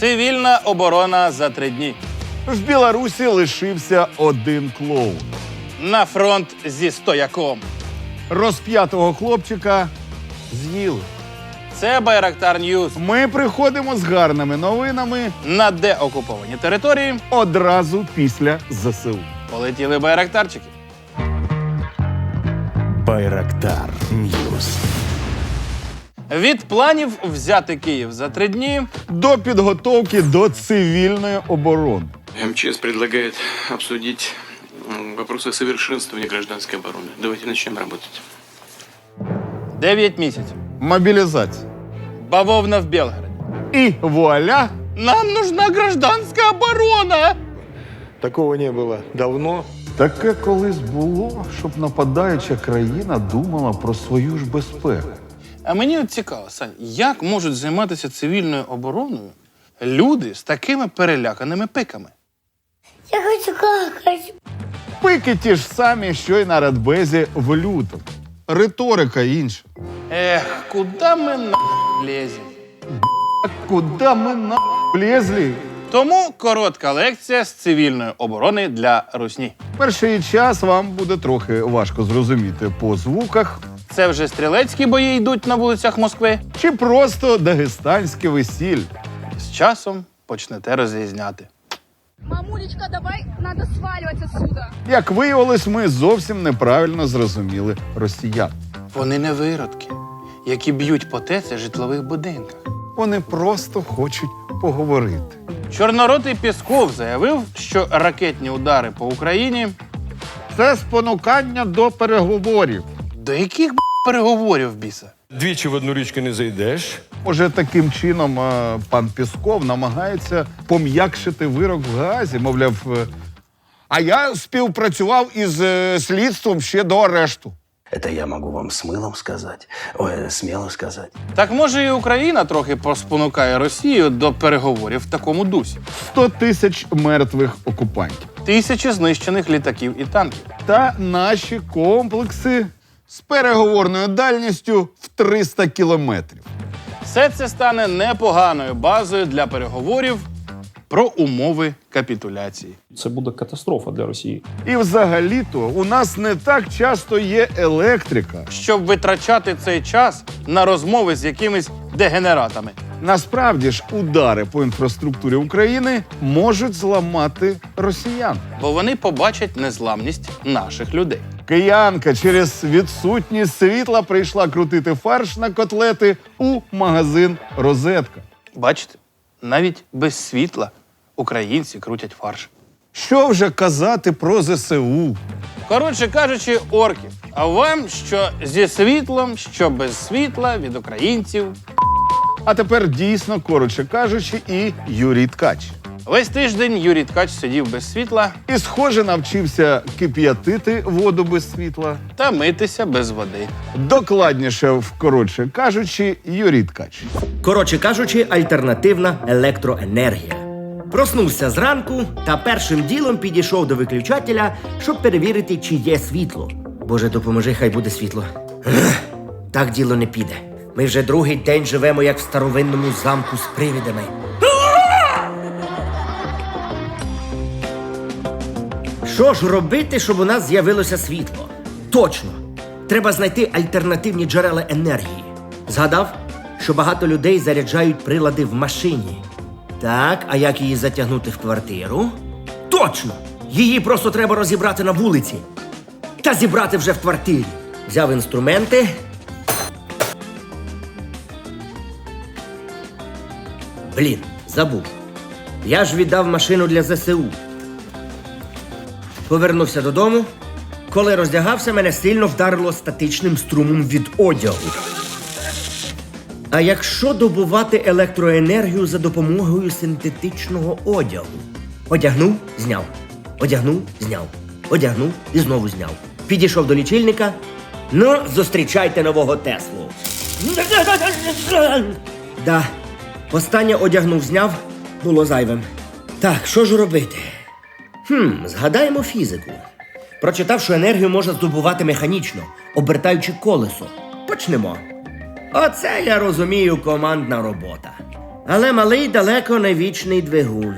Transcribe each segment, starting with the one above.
Цивільна оборона за три дні. В Білорусі лишився один клоун. На фронт зі стояком. Розп'ятого хлопчика з'їли. Це Байрактар Ньюз. Ми приходимо з гарними новинами На деокуповані території одразу після ЗСУ. полетіли байрактарчики. Байрактар Ньюс. Від планів взяти Київ за три дні До підготовки до цивільної оборони. МЧС предлагает обсудить м, вопросы совершенствования гражданской обороны. Давайте начнем работать. 9 місяців. Мобілізація. Бавовна в Белгороді. І вуаля! Нам нужна гражданська оборона. Такого не было давно. Таке колись було, щоб нападаюча країна думала про свою ж безпеку. А мені от цікаво, Сань, як можуть займатися цивільною обороною люди з такими переляканими пиками? Я хочу какать. Пики ті ж самі, що й на радбезі в лютому. Риторика інша. Ех, куди ми на лезем? Куди ми на влізли? Тому коротка лекція з цивільної оборони для русні. Перший час вам буде трохи важко зрозуміти по звуках, Це вже стрілецькі бої йдуть на вулицях Москви. чи просто дагестанське весілля. З часом почнете розрізняти. Мамулечка, давай, надо сваливать отсюда. Як виявилось, ми зовсім неправильно зрозуміли росіян. Вони не виродки, які б'ють по ТЕЦ і житлових будинках. Вони просто хочуть поговорити. Чорноротий Пісков заявив, що ракетні удари по Україні Це спонукання до переговорів. До яких б**, переговорів біса? Двічі в одну річку не зайдеш. Може, таким чином е, пан Пісков намагається пом'якшити вирок в Гаазі, мовляв. е, А я співпрацював із е, слідством ще до арешту. Это я могу вам с мылом сказать. Ой, смело сказать. Так може і Україна трохи поспонукає Росію до переговорів в такому дусі. 100 тисяч мертвих окупантів. Тисячі знищених літаків і танків. Та наші комплекси з переговорною дальністю в 300 кілометрів. Все це стане непоганою базою для переговорів про умови капітуляції. Це буде катастрофа для Росії. І взагалі-то у нас не так часто є електрика. щоб витрачати цей час на розмови з якимись дегенератами. Насправді ж удари по інфраструктурі України можуть зламати росіян. Бо вони побачать незламність наших людей. Киянка через відсутність світла прийшла крутити фарш на котлети у магазин Розетка. Бачите, навіть без світла українці крутять фарш. Що вже казати про ЗСУ? Коротше кажучи, орки. А вам що зі світлом, що без світла від українців. А тепер дійсно, коротше кажучи, і Юрій Ткач. Весь тиждень Юрій Ткач сидів без світла І, схоже, навчився кип'ятити воду без світла. та митися без води. Докладніше, в коротше кажучи, Юрій Ткач. Коротше кажучи, альтернативна електроенергія. Проснувся зранку та першим ділом підійшов до виключателя, щоб перевірити, чи є світло. Боже, допоможи, хай буде світло. Ех, Так діло не піде. Ми вже другий день живемо як в старовинному замку з привідами. Що ж робити, щоб у нас з'явилося світло? Точно! Треба знайти альтернативні джерела енергії. Згадав, що багато людей заряджають прилади в машині. Так, а як її затягнути в квартиру? Точно! Її просто треба розібрати на вулиці. Та зібрати вже в квартирі. Взяв інструменти. Блін, забув. Я ж віддав машину для ЗСУ. Повернувся додому. Коли роздягався, мене сильно вдарило статичним струмом від одягу. А якщо добувати електроенергію за допомогою синтетичного одягу? Одягнув, зняв. Одягнув, зняв. Одягнув і знову зняв. Підійшов до лічильника. Ну, зустрічайте нового Теслу. Да. Останнє одягнув, зняв, було зайвим. Так, що ж робити? Хм, згадаємо фізику. Прочитав, що енергію можна здобувати механічно, обертаючи колесо. Почнемо. Оце я розумію командна робота. Але малий далеко не вічний двигун.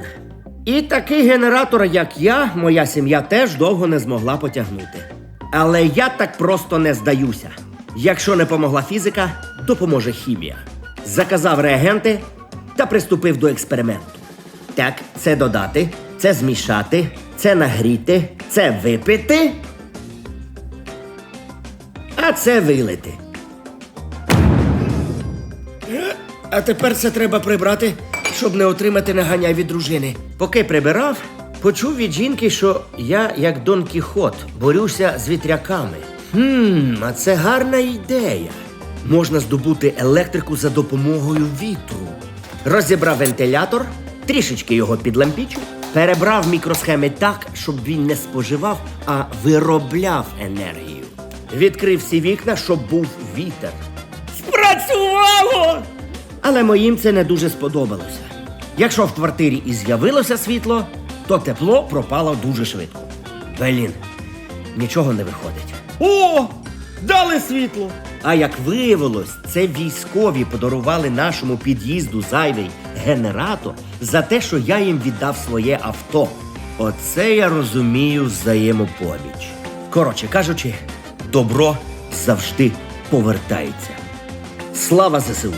І такий генератор, як я, моя сім'я теж довго не змогла потягнути. Але я так просто не здаюся. Якщо не помогла фізика, допоможе хімія. Заказав реагенти та приступив до експерименту. Так, це додати, це змішати, це нагріти, це випити, а це вилити. А тепер це треба прибрати, щоб не отримати наганяй від дружини. Поки прибирав, почув від жінки, що я, як Дон Кіхот, борюся з вітряками. Хм, а це гарна ідея. Можна здобути електрику за допомогою вітру. Розібрав вентилятор, трішечки його підлампічив, перебрав мікросхеми так, щоб він не споживав, а виробляв енергію. Відкрив всі вікна, щоб був вітер. Спрацювало! Але моїм це не дуже сподобалося. Якщо в квартирі і з'явилося світло, то тепло пропало дуже швидко. Блін, нічого не виходить. О! Дали світло! А як виявилось, це військові подарували нашому під'їзду зайвий генератор за те, що я їм віддав своє авто. Оце я розумію взаємопоміч. Коротше кажучи, добро завжди повертається. Слава ЗСУ!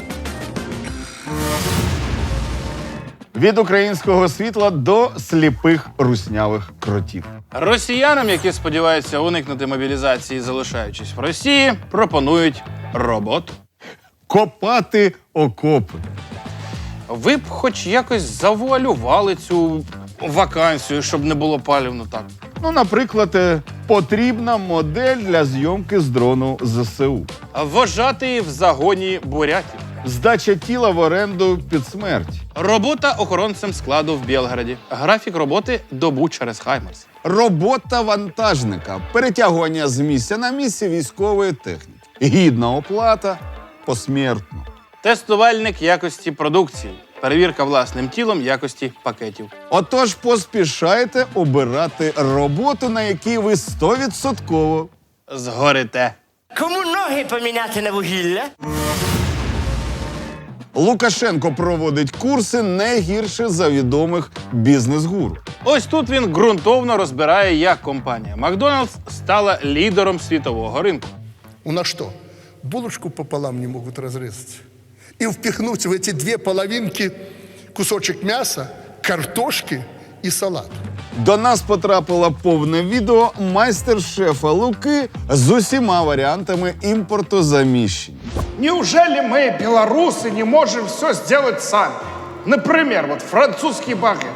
Від українського світла до сліпих руснявих кротів. Росіянам, які сподіваються уникнути мобілізації, залишаючись в Росії, пропонують роботу. Копати окопи. Ви б хоч якось завуалювали цю вакансію, щоб не було палівно так. Ну, наприклад, е, потрібна модель для зйомки з дрону ЗСУ. Вважати в загоні бурятів. Здача тіла в оренду під смерть. Робота охоронцем складу в Білграді. Графік роботи добу через Хаймерс. Робота вантажника, перетягування з місця на місце військової техніки. Гідна оплата посмертно. Тестувальник якості продукції. Перевірка власним тілом якості пакетів. Отож, поспішайте обирати роботу, на якій ви стовідсотково Згорите. Кому ноги поміняти на вугілля? Лукашенко проводить курси не гірше за відомих бізнес-гуру. Ось тут він ґрунтовно розбирає, як компанія Макдоналдс стала лідером світового ринку. У нас что, булочку пополам не могут разрезать? И впихнуть в эти две половинки кусочек мяса, картошки и салат. До нас потрапило повне відео майстер-шефа Луки з усіма варіантами імпортозаміщення. Неужели мы, белорусы, не можем все сделать сами? Например, вот французский багет.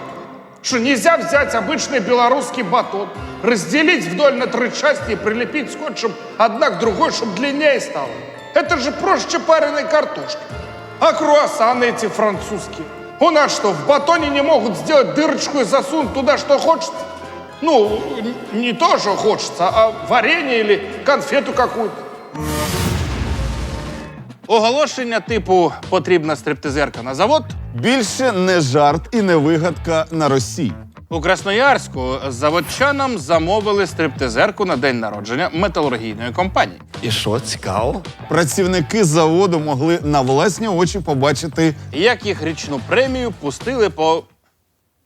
Что нельзя взять обычный белорусский батон, разделить вдоль на три части и прилепить скотчем одна к другой, чтобы длиннее стало? Это же проще пареной картошки. А круассаны эти французские? У нас что, в батоне не могут сделать дырочку и засунуть туда, что хочется? Ну, н- не то, что хочется, а варенье или конфету какую-то. Оголошення типу потрібна стриптизерка на завод. Більше не жарт і не вигадка на Росії. У Красноярську заводчанам замовили стриптизерку на день народження металургійної компанії. І що, цікаво? Працівники заводу могли на власні очі побачити. Як їх річну премію пустили по,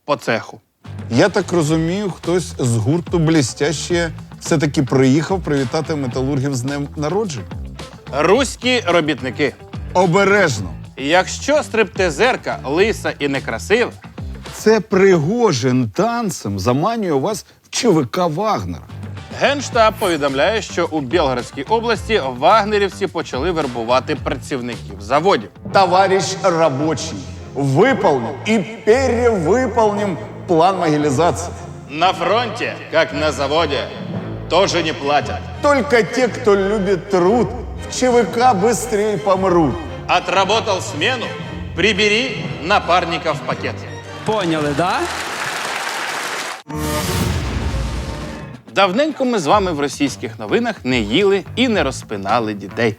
по цеху. Я так розумію, хтось з гурту блістяще все-таки приїхав привітати металургів з днем народження. Руські робітники. Обережно. Якщо стриптизерка лиса і некрасива, Це Пригожин танцем заманює вас в ЧВК Вагнера. Генштаб повідомляє, що у Білградській області вагнерівці почали вербувати працівників заводів. Товарищ рабочий, выполним и перевыполним план могилизации. На фронті, як на заводі, теж не платять. Только те, кто любит труд, в ЧВК быстрее помрут. Отработал смену, прибери напарника в пакет. Поняли, да? Давненько ми з вами в російських новинах не їли і не розпинали дітей.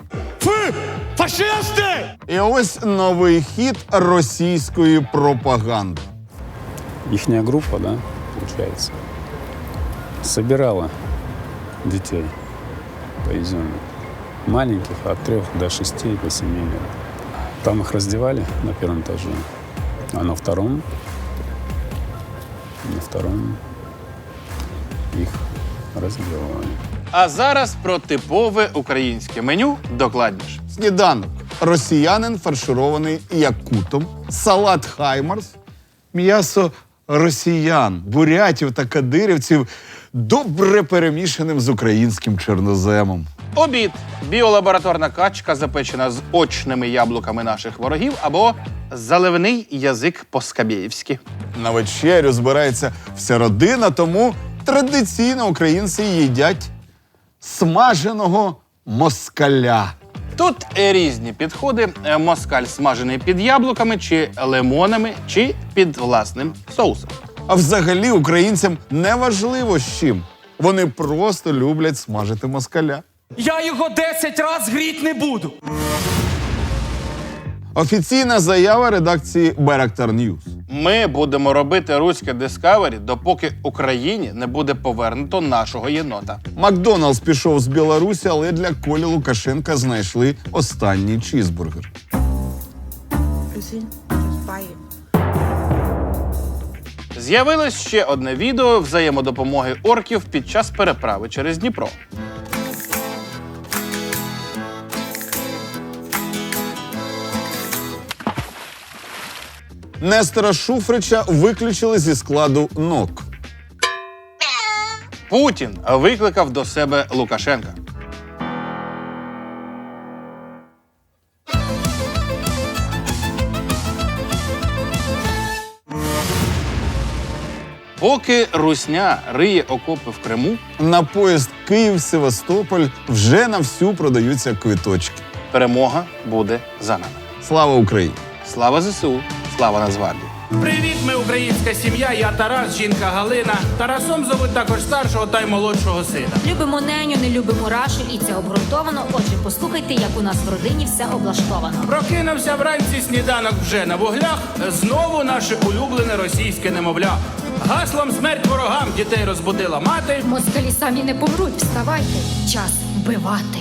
І ось новий хід російської пропаганди. Ихняя группа, да, получается, собирала детей повезенных. Маленьких от трех до шести, до семи лет. Там их раздевали на первом этаже, А на втором, на втором их разбивали. А зараз про типове українське меню докладніше. Сніданок. Росіянин фарширований якутом, салат хаймарс, м'ясо росіян, бурятів та кадирівців добре перемішаним з українським чорноземом. Обід біолабораторна качка, запечена з очними яблуками наших ворогів, або заливний язик по-скабєївськи. На вечерю збирається вся родина, тому традиційно українці їдять смаженого москаля. Тут різні підходи: Е, москаль смажений під яблуками, чи лимонами, чи під власним соусом. А взагалі українцям не важливо з чим. Вони просто люблять смажити москаля. Я його 10 раз гріть не буду. Офіційна заява редакції Беректар Ньюс. Ми будемо робити руське Discovery, допоки Україні не буде повернуто нашого єнота. Макдоналдс пішов з Білорусі, але для Колі Лукашенка знайшли останній чізбургер. З'явилось ще одне відео взаємодопомоги орків під час переправи через Дніпро. Нестора Шуфрича виключили зі складу НОК. Путін викликав до себе Лукашенка. Поки Русня риє окопи в Криму, На поїзд Київ-Севастополь вже на всю продаються квиточки. перемога буде за нами. Слава Україні! Слава ЗСУ, слава Нацгвардії! Привіт, ми українська сім'я. Я Тарас, жінка Галина. Тарасом зовуть також старшого та й молодшого сина. Любимо неню, не любимо рашель, і це обґрунтовано. Отже, послухайте, як у нас в родині все облаштовано. Прокинувся вранці сніданок вже на вуглях. Знову наше улюблене російське немовля. Гаслом смерть ворогам дітей розбудила мати. Москалі самі не помруть. Вставайте, час вбивати.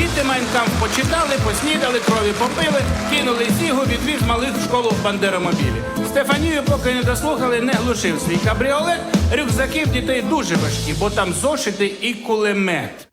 Діти майнкам почитали, поснідали, крові попили, кинули сігу, відвіз малих в школу в бандеромобілі. Стефанію, поки не дослухали, не глушив свій кабріолет. Рюкзаки в дітей дуже важкі, бо там зошити і кулемет.